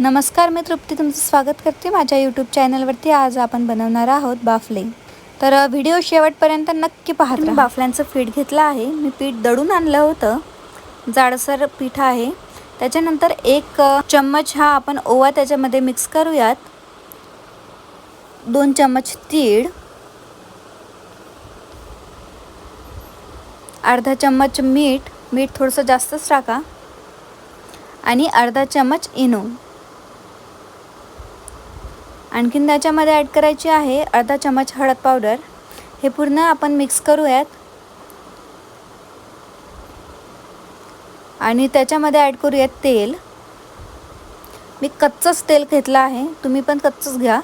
नमस्कार मी तृप्ती तुमचं स्वागत करते. माझ्या यूट्यूब चॅनलवरती आज आपण बनवणार आहोत बाफले. तर व्हिडिओ शेवटपर्यंत नक्की पाहत राहा. बाफल्यांचं पीठ घेतलं आहे. मी पीठ दळून आणलं होतं. जाडसर पीठ आहे. त्याच्यानंतर एक चम्मच हा आपण ओवा त्याच्यामध्ये मिक्स करूयात. दोन चम्मच तीळ. अर्धा चम्मच मीठ. मीठ थोडंसं जास्तच टाका. आणि अर्धा चम्मच इनो. आणखीन त्याच्यामध्ये ॲड करायची आहे अर्धा चमच हळद पावडर हे पूर्ण आपण मिक्स करूयात. आणि त्याच्यामध्ये ॲड करूयात तेल. मी कच्चंच तेल घेतलं आहे. तुम्ही पण कच्चंच घ्या.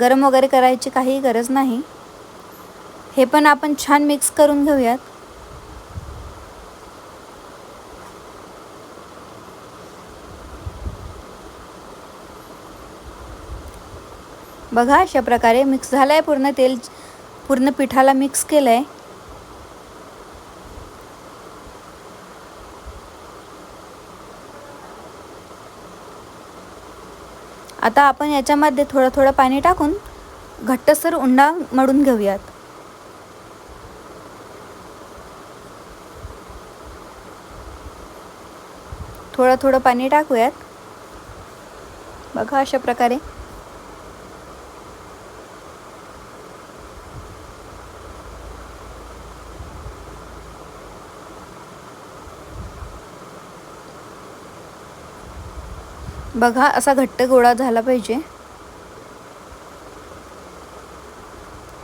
गरम वगैरे करायची काही गरज नाही. हे पण आपण छान मिक्स करून घेऊयात. बघा अशा प्रकारे मिक्स झालं आहे पूर्ण तेल पूर्ण पिठाला मिक्स केलं आहे आता आपण याच्यामध्ये थोडं थोडं पाणी टाकून घट्टसर उंडा मळून घेऊयात. थोडं थोडं पाणी टाकूयात. बघा अशा प्रकारे. बघा असा घट्ट गोळा झाला पाहिजे.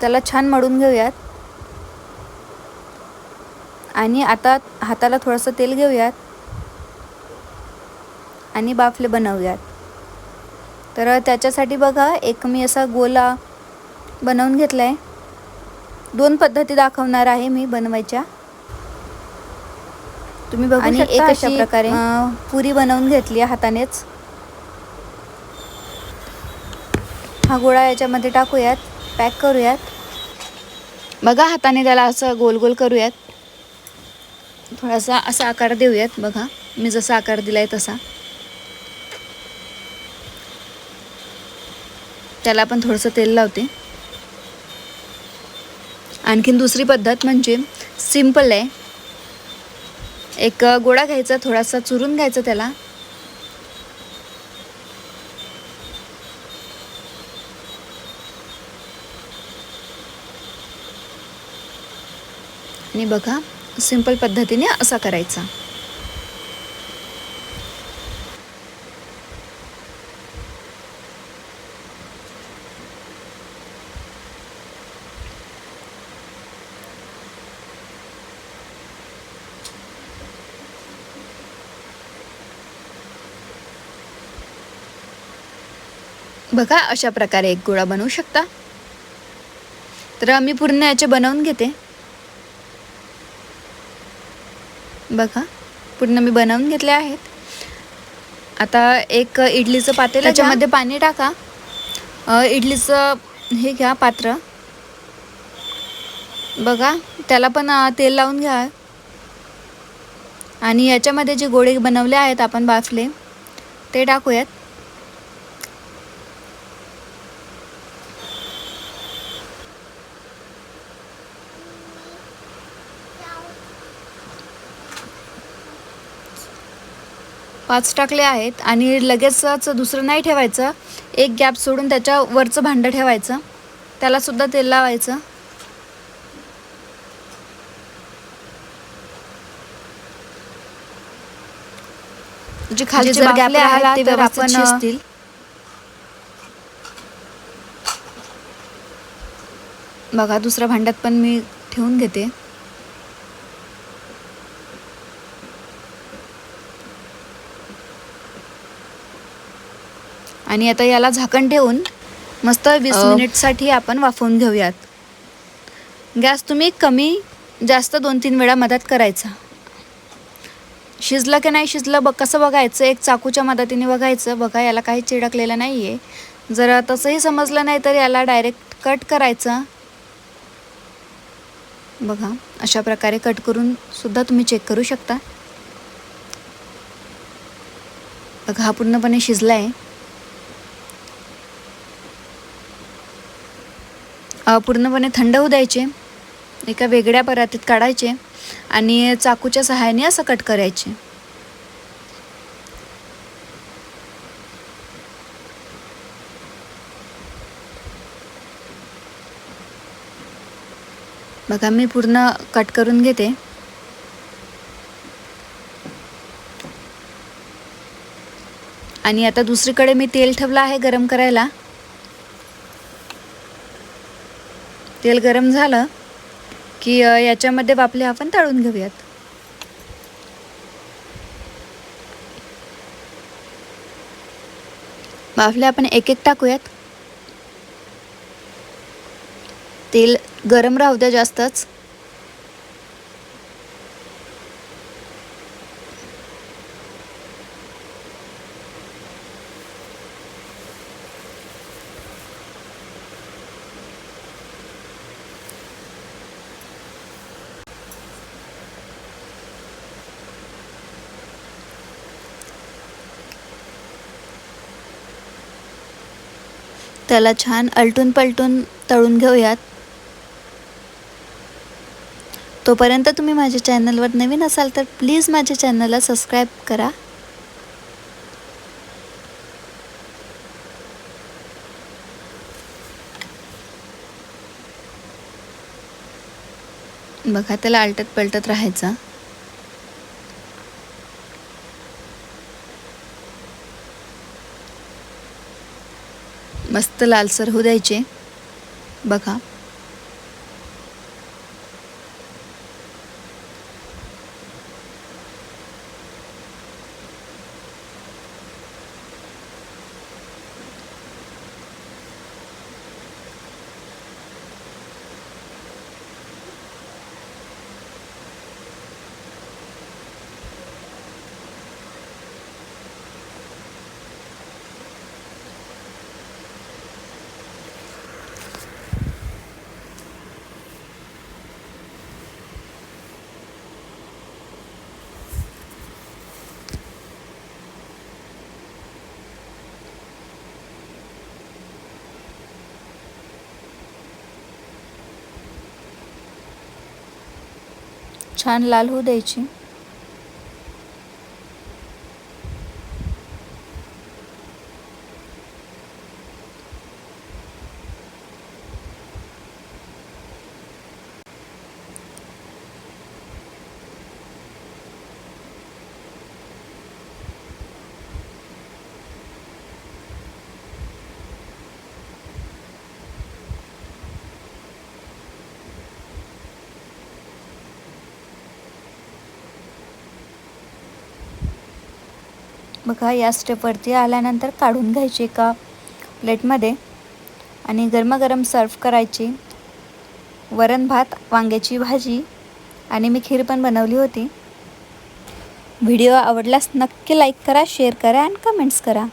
त्याला छान मळून घेऊयात. आणि आता हाताला थोडंसं तेल घेऊयात. आणि बाफले बनवूयात. तर त्याच्यासाठी बघा एक मी असा गोला बनवून घेतला आहे दोन पद्धती दाखवणार आहे मी बनवायच्या. तुम्ही बघू आणि एक अशा प्रकारे. पुरी बनवून घेतली हातानेच. हा गोळा याच्यामध्ये टाकूयात पॅक करूयात. बघा हाताने त्याला असं गोल गोल करूयात. थोडासा असा आकार देऊयात बघा. मी जसा आकार दिलाय तसा. त्याला आपण थोडंसं तेल लावते. आणखीन दुसरी पद्धत म्हणजे सिंपल आहे. एक गोळा घ्यायचा थोडासा चुरून घ्यायचा त्याला. आणि बघा सिंपल पद्धतीने असा करायचा. बघा अशा प्रकारे एक गोळा बनवू शकता. तर मी पूर्ण याचे बनवून घेते. बघा. पूर्ण मी बनवून घेतले आहेत. आता एक इडलीचं पातेल त्याच्यामध्ये पाणी टाका. इडलीचं हे घ्या पात्र. बघा त्याला पण तेल लावून घ्या. आणि याच्यामध्ये जे गोळे बनवले आहेत आपण बाफले ते टाकूयात. पाच टाकले आहेत आणि लगेचच दुसरं नाही ठेवायचं. एक गॅप सोडून त्याच्या वरचं भांडं ठेवायचं. त्याला सुद्धा तेल लावायचं. जे खाली जर गॅपले आहेत ते व्यवस्थित शिजतील. बघा दुसऱ्या भांड्यात पण मी ठेवून घेते. आणि आता याला झाकण ठेवून मस्त वीस मिनिटसाठी आपण वाफवून घेऊयात. गॅस तुम्ही कमी जास्त दोन तीन वेळा मदत करायचा. शिजलं की नाही शिजलं बघ कसं बघायचं एक चाकूच्या मदतीने बघायचं. बघा याला काही चिडकलेलं नाही आहे जर तसंही समजलं नाही तर याला डायरेक्ट कट करायचं. बघा अशा प्रकारे कट करून सुद्धा तुम्ही चेक करू शकता. बघा हा पूर्णपणे शिजला आहे पूर्णपणे थंड होऊ द्यायचे एका वेगळ्या परातीत काढायचे आणि चाकूच्या सहाय्याने असं कट करायचे. बघा मी पूर्ण कट करून घेते. आणि आता दुसरीकडे मी तेल ठेवलं आहे गरम करायला. तेल गरम झालं की याच्यामध्ये बापले आपण तळून घेऊयात. बाफले आपण एक एक टाकूयात. तेल गरम राहू द्या जास्तच. त्याला छान अलटून पलटून तळून घेऊयात. तोपर्यंत तुम्ही माझ्या चॅनलवर नवीन असाल तर प्लीज माझ्या चॅनलला सबस्क्राईब करा. बघा त्याला आलटत पलटत राहायचं. मस्त लालसर होऊ द्यायचे. बघा. छान लाल होऊ द्यायची. बघा या स्टेपवरती आल्यानंतर काढून घ्यायची एका प्लेटमध्ये आणि गरमागरम सर्व करायची. वरण भात वांग्याची भाजी आणि मी खीर पण बनवली होती. व्हिडिओ आवडल्यास नक्की लाईक करा शेअर करा आणि कमेंट्स करा.